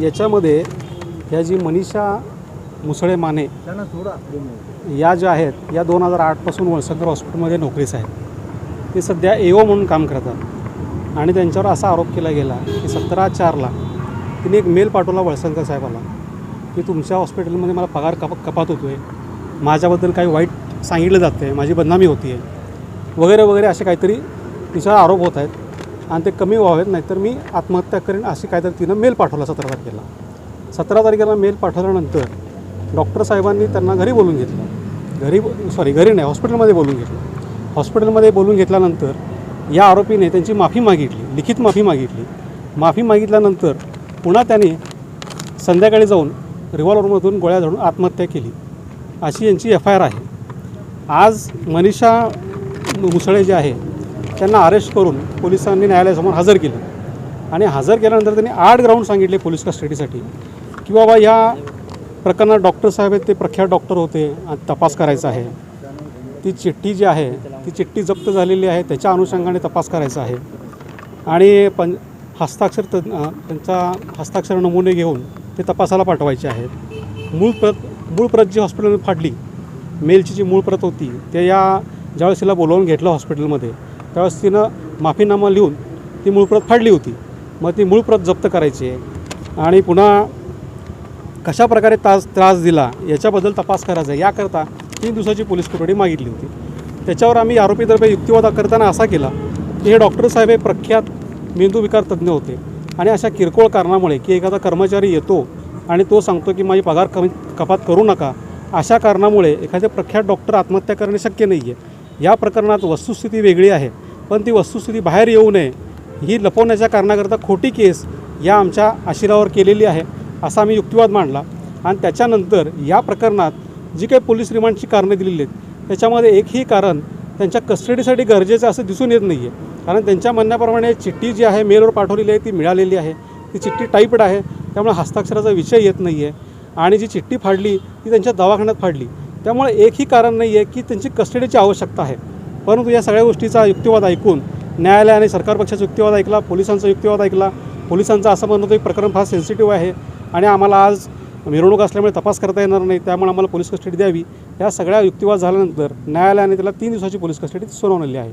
याच्यामध्ये ह्या जी मनीषा मुसळे माने या ज्या आहेत या दोन हजार आठपासून वळसंकर हॉस्पिटलमध्ये नोकरीस आहेत. ते सध्या एओ म्हणून काम करतात. आणि त्यांच्यावर असा आरोप केला गेला की सतरा चारला तिने एक मेल पाठवला वळसंकर साहेबाला की तुमच्या हॉस्पिटलमध्ये मला पगार कप कपात होतो आहे माझ्याबद्दल काही वाईट सांगितलं जातं आहे माझी बदनामी होती आहे वगैरे वगैरे असे काहीतरी तिच्यावर आरोप होत आहेत. आणि ते कमी व्हावेत नाहीतर मी आत्महत्या करेन अशी काहीतरी तिनं मेल पाठवला सतरा तारखेला. सतरा तारखेला मेल पाठवल्यानंतर डॉक्टर साहेबांनी त्यांना घरी बोलून घेतलं. घरी सॉरी घरी नाही हॉस्पिटलमध्ये बोलून घेतलं. हॉस्पिटलमध्ये बोलून घेतल्यानंतर या आरोपीने त्यांची माफी मागितली लिखित माफी मागितली. माफी मागितल्यानंतर पुन्हा त्याने संध्याकाळी जाऊन रिव्हॉल्वरमधून गोळ्या झाडून आत्महत्या केली. अशी यांची एफ आय आर आहे. आज मनीषा मुसळे जे आहे त्यांना अरेस्ट करून पोलिसांनी न्यायालयासमोर हजर केलं. आणि हजर केल्यानंतर त्यांनी आठ ग्राउंड सांगितले पोलीस कस्टडीसाठी की बाबा ह्या प्रकरणात डॉक्टर साहेब आहेत ते प्रख्यात डॉक्टर होते आणि तपास करायचा आहे. ती चिठ्ठी जी आहे ती चिठ्ठी जप्त झालेली आहे त्याच्या अनुषंगाने तपास करायचा आहे. आणि पं हस्ताक्षर त त्यांचा हस्ताक्षर नमुने घेऊन ते तपासाला पाठवायचे आहेत मूळ प्रत मूळ प्रत जी हॉस्पिटलमध्ये फाडली मेलची जी मूळ प्रत होती ते या ज्यावेळेस तिला बोलावून घेतलं हॉस्पिटलमध्ये त्यावेळेस तिनं माफीनामा लिहून ती मूळ प्रत फाडली होती. मग ती मूळ प्रत जप्त करायची आहे. आणि पुन्हा कशा प्रकारे त्रास त्रास दिला याच्याबद्दल तपास करायचा आहे. याकरता तीन दिवसाची पोलीस कोठडी मागितली होती. त्याच्यावर आम्ही आरोपीतर्फे युक्तिवाद करताना असा केला की हे डॉक्टर साहेब हे प्रख्यात मेंदूविकार तज्ज्ञ होते. आणि अशा किरकोळ कारणामुळे की एखादा कर्मचारी येतो आणि तो सांगतो की माझी पगार कमी कपात करू नका. अशा कारणामुळे एखादे प्रख्यात डॉक्टर आत्महत्या करणे शक्य नाही आहे या प्रकरणात वस्तुस्थिती वेगळी आहे पण ती वस्तुस्थिती बाहेर येऊ नये ही लपवण्याच्या कारणाकरता खोटी केस या आमच्या आशिरावर केलेली आहे असा आम्ही युक्तिवाद मांडला. आणि त्याच्यानंतर या प्रकरणात जी काही पोलीस रिमांडची कारणे दिलेली आहेत त्याच्यामध्ये एकही कारण त्यांच्या कस्टडीसाठी गरजेचं असं दिसून येत नाही आहे कारण त्यांच्या म्हणण्याप्रमाणे चिठ्ठी जी आहे मेलवर पाठवलेली आहे ती मिळालेली आहे. ती चिठ्ठी टाईपड आहे त्यामुळे हस्ताक्षराचा विषय येत नाही आहे आणि जी चिठ्ठी फाडली ती त्यांच्या दवाखान्यात फाडली. त्यामुळे एकही कारण नाही आहे की त्यांची कस्टडीची आवश्यकता आहे. परंतु या सगळ्या गोष्टीचा युक्तिवाद ऐकून न्यायालयाने सरकार पक्षाचा युक्तिवाद ऐकला पोलिसांचा युक्तिवाद ऐकला पोलिसांचं असं म्हणणं होतं की प्रकरण फार सेन्सिटिव्ह आहे आणि आम्हाला आज मिरवणूक असल्यामुळे तपास करता येणार नाही त्यामुळे आम्हाला पोलीस कस्टडी द्यावी. या सगळ्या युक्तिवाद झाल्यानंतर न्यायालयाने त्याला तीन दिवसाची पोलीस कस्टडी सुनावलेली आहे.